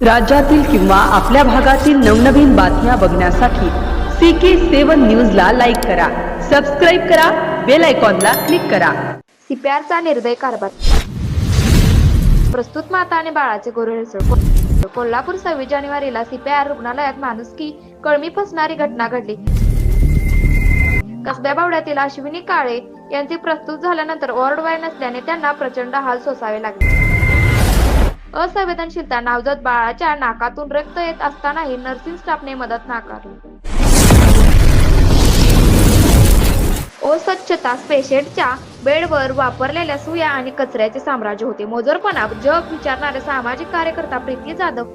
राज्यातील किंवा आपल्या भागातील नवनवीन बातम्या बघण्यासाठी सी के सेवन न्यूजला लाईक करा. सबस्क्राईब करा. बेल आयकॉनला क्लिक करा. सीपीआरचा निर्दय कारभार. प्रस्तुत माता आणि बाळाचे गोरळ कोल्हापूर सव्वीस जानेवारीला सीपीआर रुग्णालयात माणुसकी कळमी फसणारी घटना घडली. कसब्या बावड्यातील अश्विनी काळे यांचे प्रस्तुत झाल्यानंतर वॉर्ड वाय नसल्याने त्यांना प्रचंड हाल सोसावे लागले. असंवेदनशीलता नावजत बाळाच्या नाकातून रक्त येत असतानाही नर्सिंग स्टाफने मदत नाकारली. अस्वच्छता पेशंटच्या बेडवर वापरलेल्या सुया आणि कचऱ्याचे साम्राज्य होते. मोजरपणा जग विचारणारे सामाजिक कार्यकर्ता प्रीती जाधव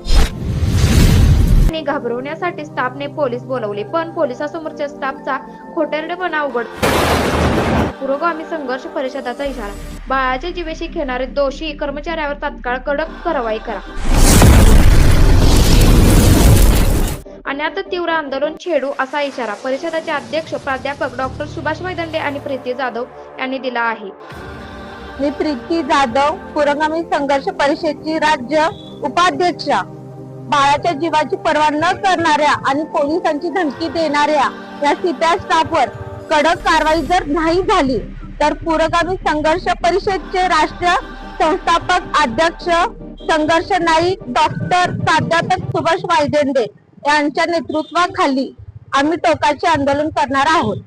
घाबरवण्यासाठी स्टाफने पोलीस बोलवले पण पोलिसासमोरच्या स्टाफचा खोटेरडेपणा उघड पुरोगामी संघर्ष परिषदाचा इशारा. बाळाच्या जीवेशी खेळणारे दोषी कर्मचाऱ्यावर तात्काळ कडक कारवाई करा. आणि आता तीव्र आंदोलन छेडू असा इशारा परिषदेचे अध्यक्ष प्राध्यापक डॉक्टर सुभाष मैदंडे आणि प्रीती जाधव यांनी दिला आहे. मी प्रीती जाधव पुरोगामी संघर्ष परिषदेची राज्य उपाध्यक्षा. बाळाच्या जीवाची पर्वा न करणाऱ्या आणि पोलिसांची धमकी देणाऱ्या या सीपीआर स्टाफवर कडक कारवाई जर नाही झाली तर पुरोगामी संघर्ष परिषदचे राष्ट्रीय संस्थापक अध्यक्ष संघर्ष नाईक डॉक्टर प्राध्यापक सुभाष वायदेंडे यांच्या नेतृत्वाखाली आम्ही टोकाचे आंदोलन करणार आहोत.